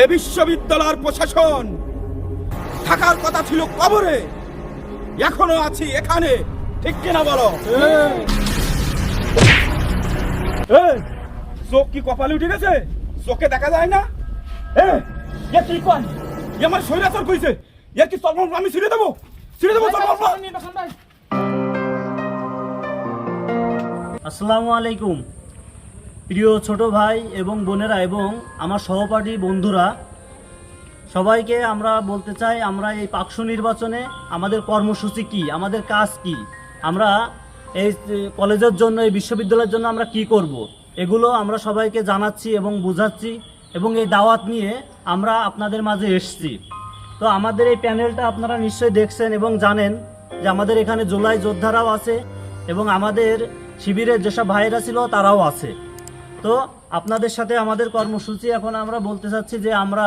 এই বিশ্ববিদ্যালয়ের প্রশাসন। থাকার কথা ছিল কবরে। এখনও আছি এখানে। ঠিক কিনা বলো? চোখ কি কপালে উঠে গেছে? চোখে দেখা যায় না? এ, এ কি এ আমার শরীরে চর কইছে। এ কি চলমান আমি ছিঁড়ে দেবো? ছিঁড়ে দেবো আসসালামু আলাইকুম। প্রিয় ছোট ভাই এবং বোনেরা এবং আমার সহপাঠী বন্ধুরা, সবাইকে আমরা বলতে চাই, আমরা এই পাকশু নির্বাচনে আমাদের কর্মসূচি কি, আমাদের কাজ কি, আমরা এই কলেজের জন্য, এই বিশ্ববিদ্যালয়ের জন্য আমরা কি করব। এগুলো আমরা সবাইকে জানাচ্ছি এবং বোঝাচ্ছি এবং এই দাওয়াত নিয়ে আমরা আপনাদের মাঝে এসছি তো আমাদের এই প্যানেলটা আপনারা নিশ্চয়ই দেখছেন এবং জানেন যে আমাদের এখানে জুলাই যোদ্ধারাও আছে এবং আমাদের শিবিরের যেসব ভাইয়েরা ছিল তারাও আছে তো আপনাদের সাথে আমাদের কর্মসূচি এখন আমরা বলতে চাচ্ছি যে আমরা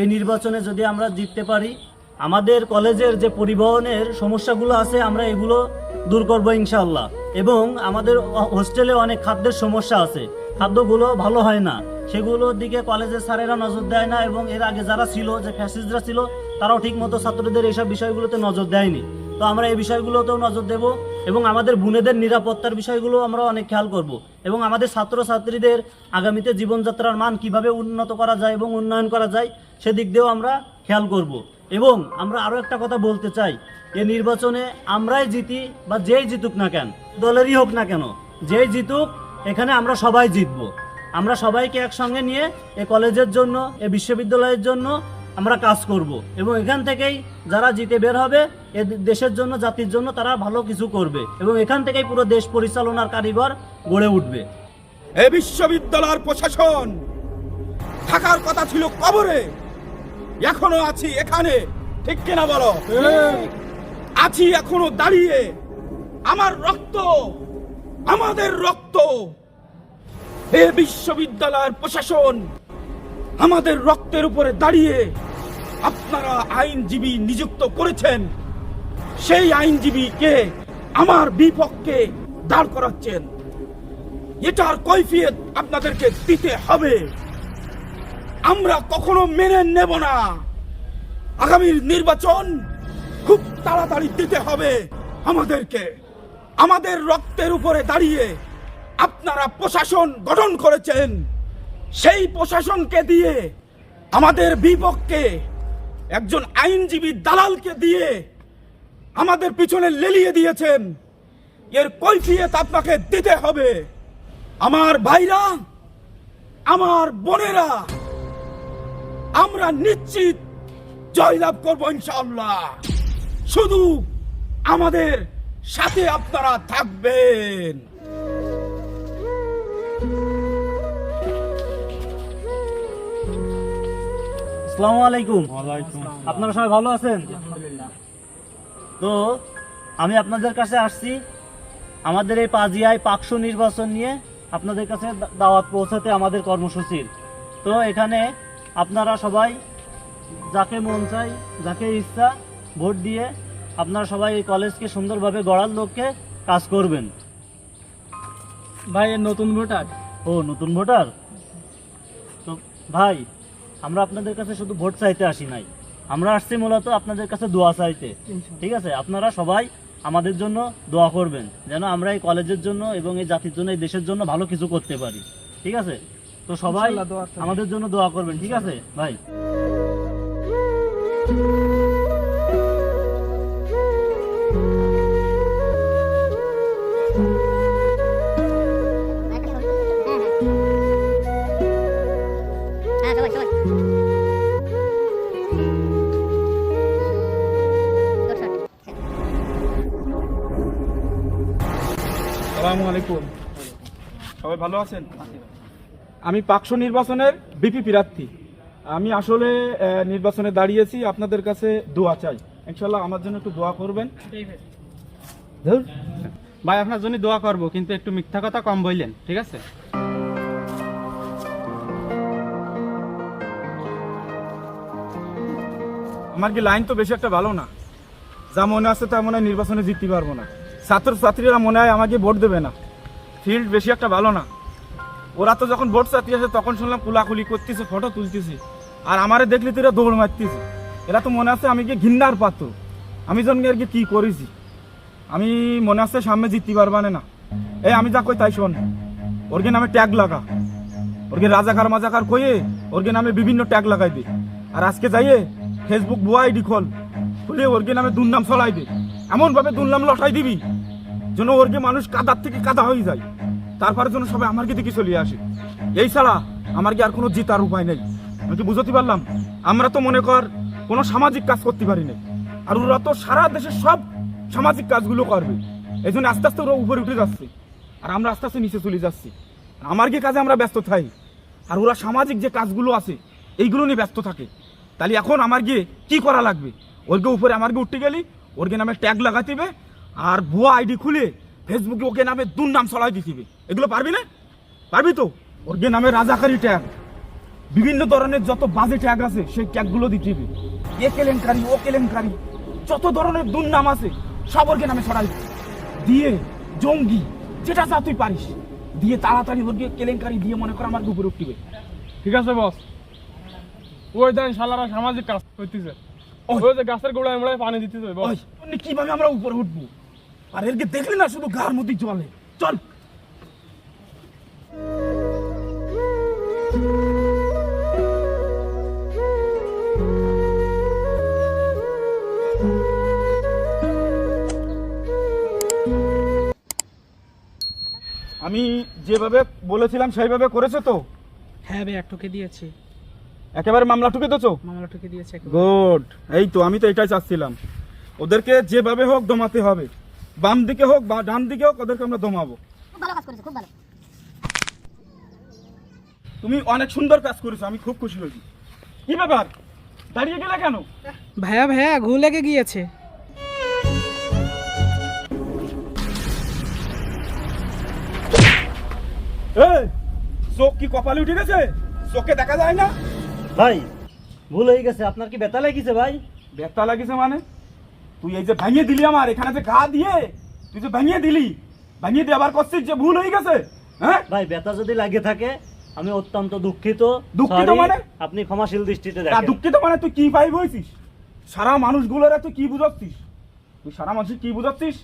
এই নির্বাচনে যদি আমরা জিততে পারি, আমাদের কলেজের যে পরিবহনের সমস্যাগুলো আছে, আমরা এগুলো দূর করব ইনশাল্লাহ এবং আমাদের হোস্টেলে অনেক খাদ্যের সমস্যা আছে, খাদ্যগুলো ভালো হয় না। সেগুলোর দিকে কলেজের স্যারেরা নজর দেয় না এবং এর আগে যারা ছিল, যে ফ্যাসিস্টরা ছিল, তারাও ঠিকমতো ছাত্রদের এইসব বিষয়গুলোতে নজর দেয়নি। তো আমরা এই বিষয়গুলোতেও নজর দেব এবং আমাদের বোনেদের নিরাপত্তার বিষয়গুলো আমরা অনেক খেয়াল করব এবং আমাদের ছাত্রছাত্রীদের আগামীতে জীবনযাত্রার মান কীভাবে উন্নত করা যায় এবং উন্নয়ন করা যায় সেদিক দিয়েও আমরা খেয়াল করব। এবং আমরা আরও একটা কথা বলতে চাই এই নির্বাচনে আমরাই জিতি বা যেই জিতুক না কেন, দলেরই হোক না কেন, যেই জিতুক এখানে আমরা সবাই জিতবো। আমরা সবাইকে একসঙ্গে নিয়ে এ কলেজের জন্য, এ বিশ্ববিদ্যালয়ের জন্য আমরা কাজ করব। এবং এখান থেকেই যারা জিতে বের হবে, এ দেশের জন্য, জাতির জন্য তারা ভালো কিছু করবে। এবং এখান থেকেই পুরো দেশ পরিচালনার কারিগর গড়ে উঠবে। এই বিশ্ববিদ্যালয়ের প্রশাসন থাকার কথা ছিল কবরে। এখনও আছি এখানে, ঠিক কিনা বলো? আছি এখনও দাঁড়িয়ে। আমার রক্ত, আমাদের রক্ত। এ বিশ্ববিদ্যালয়ের প্রশাসন আমাদের রক্তের উপরে দাঁড়িয়ে। আপনারা আইনজীবী নিযুক্ত করেছেন, সেই আইনজীবীকে আমার বিপক্ষে দাঁড় করাচ্ছেন? এটার কৈফিয়ত আপনাদেরকে দিতে হবে। আমরা কখনো মেনে নেব না। আগামীর নির্বাচন খুব তাড়াতাড়ি দিতে হবে আমাদেরকে। আমাদের রক্তের উপরে দাঁড়িয়ে আপনারা প্রশাসন গঠন করেছেন। সেই প্রশাসনকে দিয়ে আমাদের বিপক্ষে একজন আইনজীবী দালালকে দিয়ে আমাদের পিছনে লেলিয়ে দিয়েছেন। এর কৈফিয়ত আপনাকে দিতে হবে। আমার ভাইরা, আমার বোনেরা, আমরা নিশ্চিত জয়লাভ করব ইনশাআল্লাহ। শুধু আমাদের সাথে আপনারা থাকবেন। আসসালামু আলাইকুম। আপনারা সবাই ভালো আছেন? তো আমি আপনাদের কাছে আসছি। আমাদের এই পাজিয়ায় পাকশু নির্বাচন নিয়ে আপনাদের কাছে দাওয়াত পৌঁছাতে আমাদের কর্মসূচির। তো এখানে আপনারা সবাই যাকে মন চাই যাকে ইচ্ছা ভোট দিয়ে আপনারা সবাই এই কলেজকে সুন্দরভাবে গড়ার লক্ষ্যে কাজ করবেন। ভাই নতুন ভোটার। ও নতুন ভোটার? তো ভাই আমরা আপনাদের কাছে শুধু ভোট চাইতে আসি নাই। আমরা আসছি মূলত আপনাদের কাছে দোয়া চাইতে। ঠিক আছে? আপনারা সবাই আমাদের জন্য দোয়া করবেন যেন আমরা এই কলেজের জন্য এবং এই জাতির জন্য এই দেশের জন্য ভালো কিছু করতে পারি। ঠিক আছে? তো সবাই। আমাদের জন্য দোয়া করবেন ঠিক আছে? ভাই। সবাই ভালো আছেন? আমি পাকশো নির্বাচনের বিপি প্রার্থী। আমি আসলে নির্বাচনে দাঁড়িয়েছি, আপনাদের কাছে দোয়া চাই। ইনশাল্লাহ আমার জন্য একটু দোয়া করবেন। ভাই, আপনার জন্য দোয়া করব, কিন্তু একটু মিথ্যা কথা কম বললেন, ঠিক আছে? আমার কি লাইন তো বেশি একটা ভালো না। যা মনে আছে তা মনে হয় নির্বাচনে জিততে পারব না। ছাত্র ছাত্রীরা মনে হয় আমাকে ভোট দেবে না। ফিল্ড বেশি একটা ভালো না। ওরা তো যখন ভোট আসে, তখন শুনলাম কুলাকুলি করতেছে ফটো তুলতেছে। আর আমারে দেখলে তো এরা দৌড় মারতেছে। এরা তো মনে আছে আমি কি ঘিন্নার পাত্র আমি জনকে আর কি কি করেছি? আমি মনে আছে সামনে জিততে পারবানে না এই আমি যা কই তাই শোন। ওরকে নামে ট্যাগ লাগা। ওরকে রাজাকার মাজাকার কইয়ে ওরকে নামে বিভিন্ন ট্যাগ লাগাই দে। আর আজকে যাইয়ে ফেসবুক ভুয়া আইডি খোল। খুলে ওরকে নামে দুর্নাম চলাই দে। এমনভাবে দুর্নাম লটাই দিবি, যেন ওরকে মানুষ কাদার থেকে কাদা হয়ে যায়। তারপরে জন্য সবাই আমার কি দিকে চলে আসে। এই ছাড়া আমার কি আর কোনো জিতার উপায় নেই। আমি কি বুঝতে পারলাম, আমরা তো মনে কর কোনো সামাজিক কাজ করতে পারি না আর ওরা তো সারা দেশের সব সামাজিক কাজগুলো করবে। এই জন্য আস্তে আস্তে ওরা উপরে উঠে যাচ্ছে। আর আমরা আস্তে আস্তে নিচে চলে যাচ্ছি। আমার কি কাজে আমরা ব্যস্ত থাই। আর ওরা সামাজিক যে কাজগুলো আছে, এইগুলো নিয়ে ব্যস্ত থাকে। তাহলে এখন আমার গিয়ে কি করা লাগবে? ওরকে উপরে আমার গিয়ে উঠতে গেলি ওরকে নামে ট্যাগ লাগাতে হবে। আর ভুয়া আইডি খুলে ফেসবুকে ওকে নামে দুর্নাম চলাই দিতে এগুলো পারবি না? পারবি তো? ওরকে নামে রাজাকারি ট্যাগ বিভিন্ন ধরনের যত বাজে ট্যাগ আছে সেই ট্যাগগুলো দিতে এ কেলেঙ্কারি ও কেলেঙ্কারি যত ধরনের দুর্নাম আছে সব ওরকে নামে ছড়াই। দিয়ে জঙ্গি যেটা যা তুই পারিস। দিয়ে তাড়াতাড়ি ওরকে কেলেঙ্কারি দিয়ে মনে কর আমার উপরে উঠিবে ঠিক আছে বস ওই দেন শালারা সামাজিক কাজ করতেছে। ওই। যে গাছের গোড়ায় মোড়ায় পানি দিতেছে বস কীভাবে আমরা উপরে উঠবো? আর এরকে দেখলি না শুধু গার মধ্যে জলে চল। আমি যেভাবে বলেছিলাম সেইভাবে করেছ তো? হ্যাঁ ভাইয়া ঠকে দিয়েছি। একেবারে মামলা ঠুকে দিয়েছ? মামলা ঠকে দিয়েছে গুড। এই তো আমি তো এটাই চাচ্ছিলাম। ওদেরকে যেভাবে হোক দমাতে হবে। বাম দিকে হোক বা ডান দিকে হোক ওদেরকে আমরা দমাবো। খুব ভালো কাজ করেছ খুব ভালো। তুমি অনেক সুন্দর কাজ করেছ আমি খুব খুশি হয়েছি। কি ব্যাপার? দাঁড়িয়ে গেলে কেন? ভাইয়া ভাইয়া ঘু লেগে গিয়েছে। এই চোখ কি কপালে উঠে গেছে? চোখে দেখা যায় না? ভাই ভুল হয়ে গেছে। আপনার কি ব্যথা লেগেছে ভাই? ব্যথা লাগিছে মানে? তুই এই যে ভেঙে দিলি আমার এখানে যে গা দিয়ে তুই যে ভেঙে দিলি ভেঙে দিয়ে আবার করছিস যে ভুল হয়ে গেছে? হ্যাঁ? ভাই ব্যথা যদি লাগে থাকে আমি অত্যন্ত দুঃখিত। দুঃখিত মানে? আপনি ক্ষমাশীল দৃষ্টিতে দেখেন। দুঃখিত মানে তুই কি পাই হয়েছিস সারা মানুষগুলোরা তুই কি বুঝাচ্ছিস? তুই সারা মানুষ কি বুঝাচ্ছিস?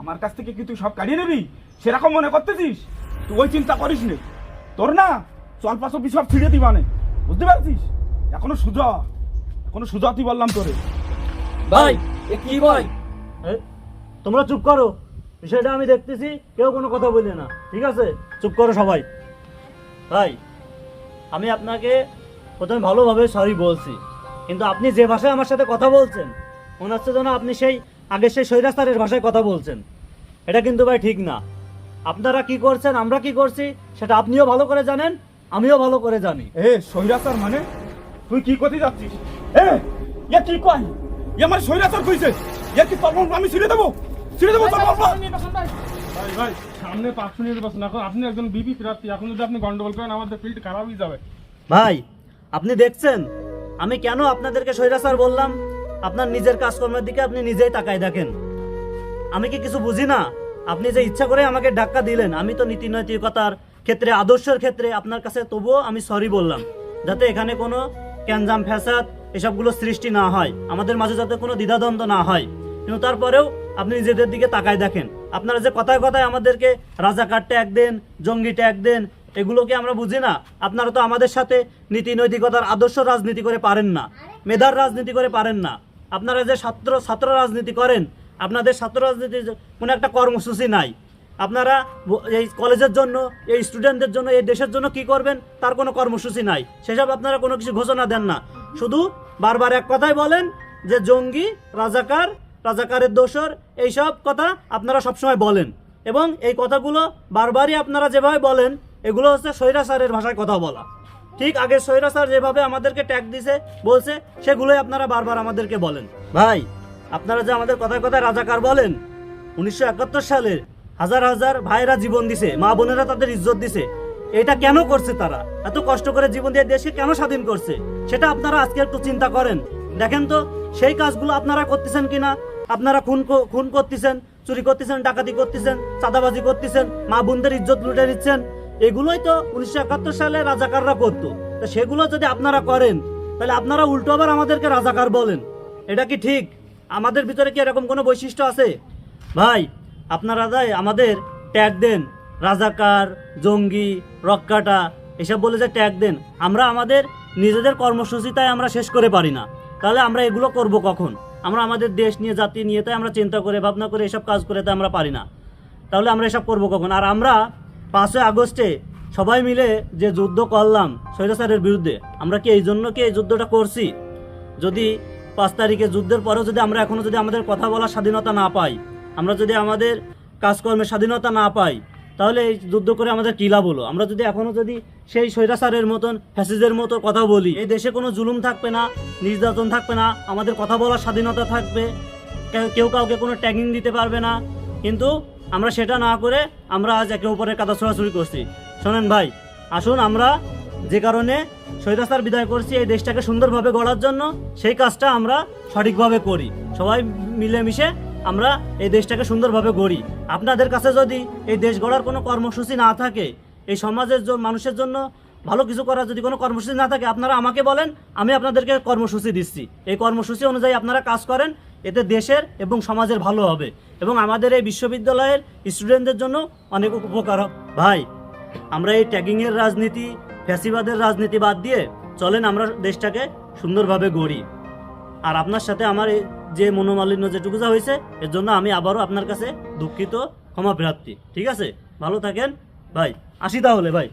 আমার কাছ থেকে কি তুই সব কাটিয়ে নিবি? সেরকম মনে করতেছিস? তুই ওই চিন্তা করিস নে। তোর না চল পাশো সব ছিঁড়ে দিবানে বুঝতে পারছিস? এখনও সুজা এখনও সুজা তুই বললাম তোরে। ভাই এ কি ভাই তোমরা চুপ করো। বিষয়টা আমি দেখতেছি কেউ কোনো কথা বললে না। ঠিক আছে? চুপ করো সবাই। ভাই আমি আপনাকে প্রথমে ভালোভাবে সরি বলছি। কিন্তু আপনি যে ভাষায় আমার সাথে কথা বলছেন মনে হচ্ছে যেন আপনি সেই আগে সেই স্বৈরাস্তারের ভাষায় কথা বলছেন। এটা কিন্তু ভাই ঠিক না। আপনারা কি করছেন আমরা কি করছি সেটা আপনিও ভালো করে জানেন আমিও ভালো করে জানি। এ সৈরাচার মানে? তুই কি করতে যাচ্ছিস? এ এ কি কয়? এ আমার সৈরাচার কইছে। এ কি তোর আমি ছিঁড়ে দেবো? ছিঁড়ে দেবো তোর মন? ভাই ভাই সামনে পাঁচশো নির্বাচন এখন আপনি একজন বিপি প্রার্থী। এখন যদি আপনি গন্ডগোল করেন আমাদের ফিল্ড খারাপ হয়ে যাবে। ভাই আপনি দেখছেন? আমি কেন আপনাদেরকে স্বৈরাচার বললাম? আপনার নিজের কাজকর্মের দিকে আপনি নিজেই তাকায় দেখেন। আমি কি কিছু বুঝি না? আপনি যে ইচ্ছা করে আমাকে ধাক্কা দিলেন আমি তো নীতি নৈতিকতার ক্ষেত্রে আদর্শের ক্ষেত্রে আপনার কাছে তবুও আমি সরি বললাম। যাতে এখানে কোনো ক্যানজাম ফ্যাসাদ এসবগুলো সৃষ্টি না হয়। আমাদের মাঝে যাতে কোনো দ্বিধাদ্বন্দ্ব না হয়। কিন্তু তারপরেও আপনি নিজেদের দিকে তাকায় দেখেন। আপনারা যে কথায় কথায় আমাদেরকে রাজাকার ট্যাগ দেন, জঙ্গি ট্যাগ দেন এগুলোকে আমরা বুঝি না? আপনারা তো আমাদের সাথে নীতি নৈতিকতার আদর্শ রাজনীতি করে পারেন না। মেধার রাজনীতি করে পারেন না। আপনারা যে ছাত্র ছাত্র রাজনীতি করেন, আপনাদের ছাত্র রাজনীতির কোনো একটা কর্মসূচি নাই। আপনারা এই কলেজের জন্য, এই স্টুডেন্টদের জন্য, এই দেশের জন্য কি করবেন, তার কোনো কর্মসূচি নাই। সেসব আপনারা কোনো কিছু ঘোষণা দেন না। শুধু বারবার এক কথাই বলেন যে জঙ্গি, রাজাকার, রাজাকারের দোসর এইসব কথা আপনারা সবসময় বলেন। এবং এই কথাগুলো বারবারই আপনারা যেভাবে বলেন, এগুলো হচ্ছে স্বৈরাচারের ভাষায় কথা বলা। ঠিক আগে স্বৈরাচার যেভাবে আমাদেরকে ট্যাগ দিছে, বলছে, সেগুলোই আপনারা বারবার আমাদেরকে বলেন। ভাই, আপনারা যে আমাদের কথায় কথায় রাজাকার বলেন, উনিশশো একাত্তর সালে হাজার হাজার ভাইরা জীবন দিছে, মা বোনেরা তাদের ইজ্জত দিছে। এটা কেন করছে তারা? এত কষ্ট করে জীবন দিয়ে দেশকে কেন স্বাধীন করছে? সেটা আপনারা আজকে একটু চিন্তা করেন। দেখেন তো, সেই কাজগুলো আপনারা করতেছেন কিনা? আপনারা খুন খুন করতেছেন, চুরি করতেছেন, ডাকাতি করতেছেন, চাঁদাবাজি করতেছেন, মা বোনদের ইজ্জত লুটে নিচ্ছেন, এগুলোই তো উনিশশো একাত্তর সালে রাজাকাররা করতো। তো সেগুলো যদি আপনারা করেন, তাহলে আপনারা উল্টো আবার আমাদেরকে রাজাকার বলেন। এটা কি ঠিক? আমাদের ভিতরে কি এরকম কোনো বৈশিষ্ট্য আছে? ভাই, আপনারা দাই আমাদের ট্যাগ দেন। রাজাকার, জঙ্গি, রক্কাটা, এসব বলে যে ট্যাগ দেন, আমরা আমাদের নিজেদের কর্মসূচি তাই আমরা শেষ করে পারি না। তাহলে আমরা এগুলো করব কখন? আমরা আমাদের দেশ নিয়ে, জাতি নিয়ে তাই আমরা চিন্তা করে, ভাবনা করে, এসব কাজ করে তাই আমরা পারি না। তাহলে আমরা এসব করব কখন? আর আমরা পাঁচই আগস্টে সবাই মিলে যে যুদ্ধ করলাম স্বৈরাচারের বিরুদ্ধে, আমরা কি এই জন্য কি এই যুদ্ধটা করছি? যদি পাঁচ তারিখে যুদ্ধের পরেও যদি আমরা এখনও যদি আমাদের কথা বলার স্বাধীনতা না পাই, আমরা যদি আমাদের কাজকর্মের স্বাধীনতা না পাই তাহলে এই যুদ্ধ করে আমাদের কি লাভ হলো? আমরা যদি এখনও যদি সেই স্বৈরাচারের মতন ফ্যাসিজের মতো কথা বলি, এই দেশে কোনো জুলুম থাকবে না, নির্যাতন থাকবে না, আমাদের কথা বলার স্বাধীনতা থাকবে, কেউ কাউকে কোনো ট্যাগিং দিতে পারবে না। কিন্তু আমরা সেটা না করে আমরা আজ একে অপরের কাদা ছোড়াছুড়ি করছি। শোনেন ভাই, আসুন আমরা যে কারণে স্বৈরাচার বিদায় করছি এই দেশটাকে সুন্দরভাবে গড়ার জন্য, সেই কাজটা আমরা সঠিকভাবে করি। সবাই মিলেমিশে আমরা এই দেশটাকে সুন্দরভাবে গড়ি। আপনাদের কাছে যদি এই দেশ গড়ার কোনো কর্মসূচি না থাকে, এই সমাজের মানুষের জন্য ভালো কিছু করার যদি কোনো কর্মসূচি না থাকে, আপনারা আমাকে বলেন, আমি আপনাদেরকে কর্মসূচি দিচ্ছি। এই কর্মসূচি অনুযায়ী আপনারা কাজ করেন, এতে দেশের এবং সমাজের ভালো হবে এবং আমাদের এই বিশ্ববিদ্যালয়ের স্টুডেন্টদের জন্য অনেক উপকার ভাই, আমরা এই ট্যাগিংয়ের রাজনীতি, ফ্যাসিবাদের রাজনীতি বাদ দিয়ে চলেন আমরা দেশটাকে সুন্দরভাবে গড়ি। আর আপনার সাথে আমার এই যে মনোমালিন্য যেটুকু যা হয়েছে, এর জন্য আমি আবারও আপনার কাছে দুঃখিত, ক্ষমা প্রার্থী। ঠিক আছে? ভালো থাকেন। ভাই, আসি তাহলে, ভাই।